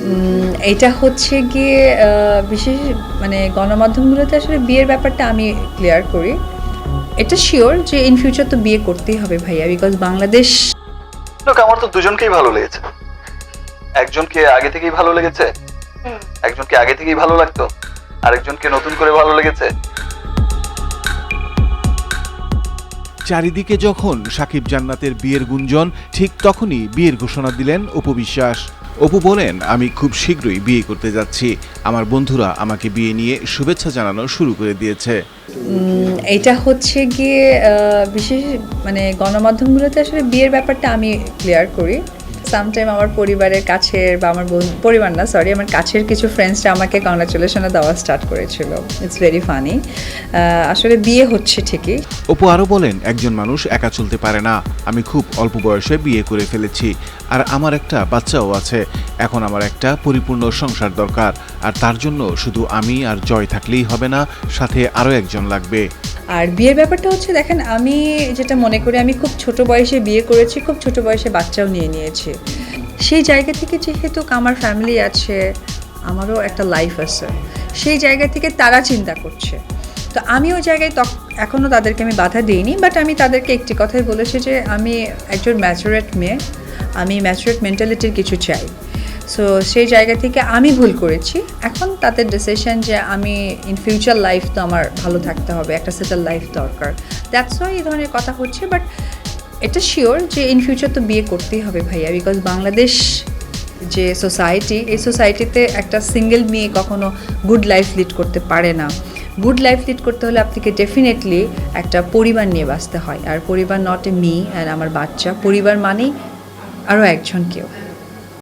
উম, এটা হচ্ছে গিয়ে আহ, বিশেষ মানে গণমাধ্যমগুলোতে আসলে বিয়ের ব্যাপারটা আমি ক্লিয়ার করি। এটা শিওর যে ইন ফিউচার তো বিয়ে করতেই হবে ভাইয়া বিকজ বাংলাদেশ লোক আমার তো দুজনকেই ভালো লেগেছে। একজনকে আগে থেকেই ভালো লেগেছে একজনকে আগে থেকেই ভালো লাগতো আরেকজনকে নতুন করে ভালো লেগেছে। চারিদিকে যখন সাকিব জান্নাতের বিয়ের গুঞ্জন, ঠিক তখনই বিয়ের ঘোষণা দিলেন অপু বিশ্বাস। অপু বলেন, আমি খুব শীঘ্রই বিয়ে করতে যাচ্ছি। আমার বন্ধুরা আমাকে বিয়ে নিয়ে শুভেচ্ছা জানানো শুরু করে দিয়েছে। এটা হচ্ছে গিয়ে বিশেষ মানে গণমাধ্যমগুলোতে আসলে বিয়ের ব্যাপারটা আমি ক্লিয়ার করি। সামটাইম আমার পরিবারের কাছের বা আমার পরিবার না সরি আমার কাছের কিছু ফ্রেন্ডসরা আমাকে কংগ্রাচুলেশনে দেওয়া স্টার্ট করেছিল। ইটস ভেরি ফানি আসলে বিয়ে হচ্ছে ঠিকই। অপু আরও বলেন একজন মানুষ একা চলতে পারে না। আমি খুব অল্প বয়সে বিয়ে করে ফেলেছি। আর আমার একটা বাচ্চাও আছে। এখন আমার একটা পরিপূর্ণ সংসার দরকার। আর তার জন্য শুধু আমি আর জয় থাকলেই হবে না সাথে আরও একজন লাগবে। আর বিয়ের ব্যাপারটা হচ্ছে দেখেন আমি যেটা মনে করি আমি খুব ছোট বয়সে বিয়ে করেছি খুব ছোট বয়সে বাচ্চাও নিয়ে নিয়েছি। সেই জায়গা থেকে যেহেতু আমার ফ্যামিলি আছে, আমারও একটা লাইফ আছে, সেই জায়গা থেকে তারা চিন্তা করছে। তো আমি ওই জায়গায় তখ এখনও তাদেরকে আমি বাধা দিইনি বাট আমি তাদেরকে একটি কথাই বলেছি যে, আমি একজন ম্যাচুরেট মেয়ে, আমি ম্যাচুরেট মেন্টালিটির কিছু চাই। সো সেই জায়গা থেকে আমি ভুল করেছি। এখন তাদের ডিসিশন যে, আমি ইন ফিউচার লাইফ তো আমার ভালো থাকতে হবে, একটা সেটেল লাইফ দরকার। দ্যাটস ওয়াই এই ধরনের কথা হচ্ছে বাট এটা শিওর যে ইন ফিউচার তো বিয়ে করতেই হবে ভাইয়া বিকজ বাংলাদেশ যে সোসাইটি এই সোসাইটিতে একটা সিঙ্গেল মেয়ে কখনো গুড লাইফ লিড করতে পারে না। গুড লাইফ লিড করতে হলে আপনাকে ডেফিনেটলি একটা পরিবার নিয়ে বাঁচতে হয়। আর পরিবার নট এ মি অ্যান্ড আমার বাচ্চা। পরিবার মানেই আরও একজন কেউ।